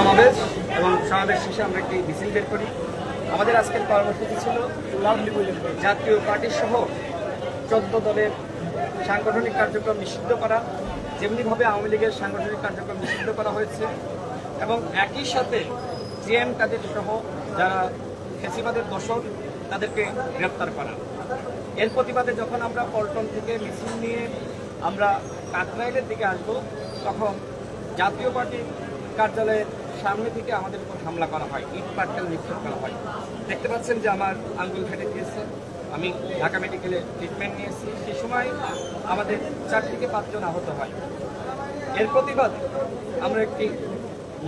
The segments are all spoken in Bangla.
সমাবেশ এবং সমাবেশ শেষে আমরা একটি মিছিল বের করি। আমাদের আজকের কর্মসূচি ছিল জাতীয় পার্টি সহ চোদ্দ দলের সাংগঠনিক কার্যক্রম নিষিদ্ধ করা, যেমনিভাবে আওয়ামী লীগের সাংগঠনিক কার্যক্রম নিষিদ্ধ করা হয়েছে এবং একই সাথে জিএম কাদের সহ যারা ফেসিবাদের দশক তাদেরকে গ্রেপ্তার করা। এর প্রতিবাদে যখন আমরা পল্টন থেকে মিছিল নিয়ে আমরা কাকরাইলের দিকে আসব, তখন জাতীয় পার্টির কার্যালয়ের সামনে থেকে আমাদের উপর হামলা করা হয়, ইট পাটকেল নিক্ষেপ করা হয়। দেখতে পাচ্ছেন যে আমার আঙ্গুল ফেটে গিয়েছে, আমি ঢাকা মেডিকেলে ট্রিটমেন্ট নিয়েছি। সে সময় আমাদের চার থেকে পাঁচজন আহত হয়। এর প্রতিবাদ আমরা একটি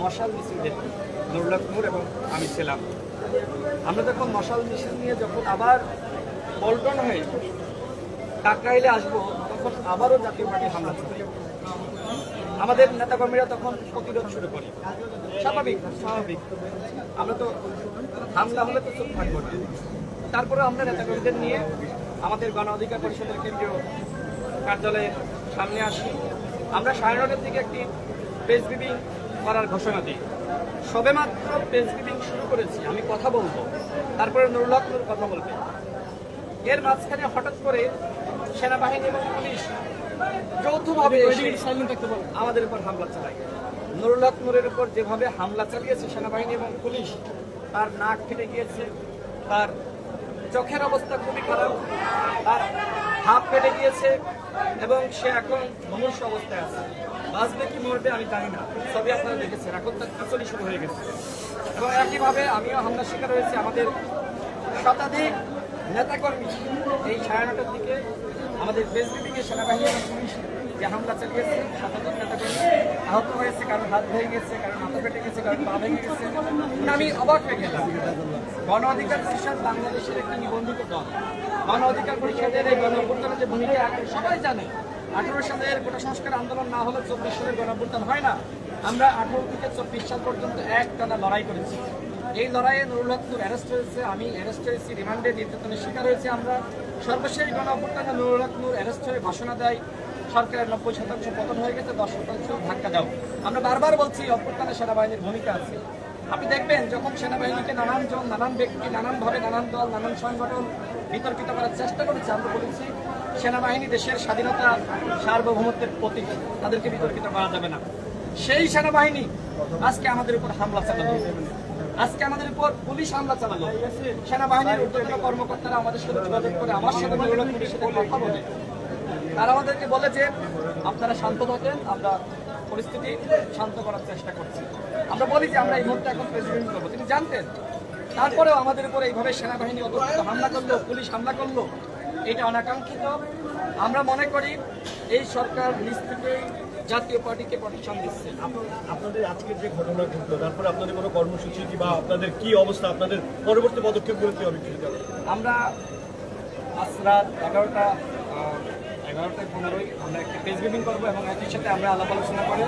মশাল মিছিল দেখি নুরুল্লাহপুর এবং আমি ছিলাম। আমরা যখন মশাল মিছিল নিয়ে যখন আবার পল্টন হয়ে কাকরাইলে আসব, তখন আবারও জাতীয় পার্টি হামলা ছিল আমাদের নেতাকর্মীরা তখন প্রতিরোধ শুরু করে। স্বাভাবিক স্বাভাবিক। আমরা তো হামলা হলে তো চুপ থাকব না। তারপরে আমরা নেতাকর্মীদের নিয়ে আমাদের গণ অধিকার পরিষদের কেন্দ্রীয় কার্যালয়ের সামনে আসি। আমরা সাড়ে নটার দিকে একটি প্রেস ব্রিফিং করার ঘোষণা দিই। সবেমাত্র প্রেস ব্রিফিং শুরু করেছি, আমি কথা বলব। তারপরে নুরুল হক কথা বলবে। এর মাঝখানে হঠাৎ করে সেনাবাহিনী এবং পুলিশ যৌথভাবে আমাদের উপর হামলা চালায়। নুরুল হক নূরের উপর যেভাবে হামলা চালিয়েছে সেনাবাহিনী এবং পুলিশ তার নাক ফেটে গিয়েছে তার চোখের অবস্থা খুবই খারাপ তার হাত ফেটে গিয়েছে এবং সে এখন মনুষ্য অবস্থায় আছে। বাঁচবে কি মরবে আমি জানি না সবই আপনারা দেখেছেন। এখন তার খিচুড়ি শুরু হয়ে গেছে। এবং একইভাবে আমিও হামলার শিকার হয়েছি আমাদের শতাধিক নেতাকর্মী এই সাড়ে নটার দিকে আমাদের দেশ দিকে সেনাবাহিনী এবং পুলিশ যে হামলা চালিয়েছে শতাধিক নেতাকর্মী আহত হয়েছে, কারণ হাত ভেঙে গেছে, কারণ মাথা ফেটে গেছে, কারণ পা ভেঙে গেছে। আমি অবাক হয়ে গেলাম। গণ অধিকার পরিষদ বাংলাদেশের একটি নিবন্ধিত দল। গণ অধিকার পরিষদের এই গণ যে ভূমিকা সবাই জানে, আঠারো সালের গোটা সংস্কার আন্দোলন না হলে চব্বিশ সালের গণ হয় না। আমরা আঠারো থেকে চব্বিশ সাল পর্যন্ত এক টানা লড়াই করেছি। এই লড়াইয়ে নুরুল হক নূর অ্যারেস্ট হয়েছে আমি অ্যারেস্ট হয়েছি রিমান্ডে নির্যাতনের শিকার হয়েছে আমরা। সর্বশেষ গণ অভ্যুত্থানে নুরুল হক নূর অ্যারেস্ট হয়ে ঘোষণা দেয়, সরকারের নব্বই শতাংশ পতন হয়ে গেছে, দশ শতাংশ ধাক্কা দাও। আমরা বারবার বলছি অভ্যুত্থানে সেনাবাহিনীর ভূমিকা আছে। আপনি দেখবেন, যখন সেনাবাহিনীকে নানান জন, নানান ব্যক্তি, নানানভাবে নানান দল, নানান সংগঠন বিতর্কিত করার চেষ্টা করেছে, আমরা বলেছি, সেনাবাহিনী দেশের স্বাধীনতা, সার্বভৌমত্বের প্রতীক, তাদেরকে বিতর্কিত করা যাবে না। সেই সেনাবাহিনী আজকে আমাদের উপর হামলা চালালো আজকে আমাদের উপর পুলিশ হামলা চালালো। সেনাবাহিনীর ঊর্ধ্বতন কর্মকর্তারা আমাদের সাথে যোগাযোগ করে আমার সাথে কথা বলে। তারা আমাদেরকে বলে যে, আপনারা শান্ত থাকেন, আমরা পরিস্থিতি শান্ত করার চেষ্টা করছি। আমরা বলি যে, আমরা এই মুহূর্তে এখন প্রেসিডেন্ট করব তিনি জানতেন। তারপরেও আমাদের উপরে এইভাবে সেনাবাহিনী অতর্কিত হামলা করল, পুলিশ হামলা করল, এটা অনাকাঙ্ক্ষিত। আমরা মনে করি, এই সরকার নিজ থেকেই জাতীয় পার্টিকে প্রতিষ্ঠান দিচ্ছে আপনাদের আজকের যে ঘটনা ঘটলো তারপরে আপনাদের কোনো কর্মসূচি বা আপনাদের কি অবস্থা আপনাদের পরবর্তী পদক্ষেপগুলো কি হবে আমরা আজ রাত এগারোটা এগারোটায় পনেরোই আমরা একটি পেজ ব্রিফিং করব এবং একই সাথে আমরা আলাপ আলোচনা করে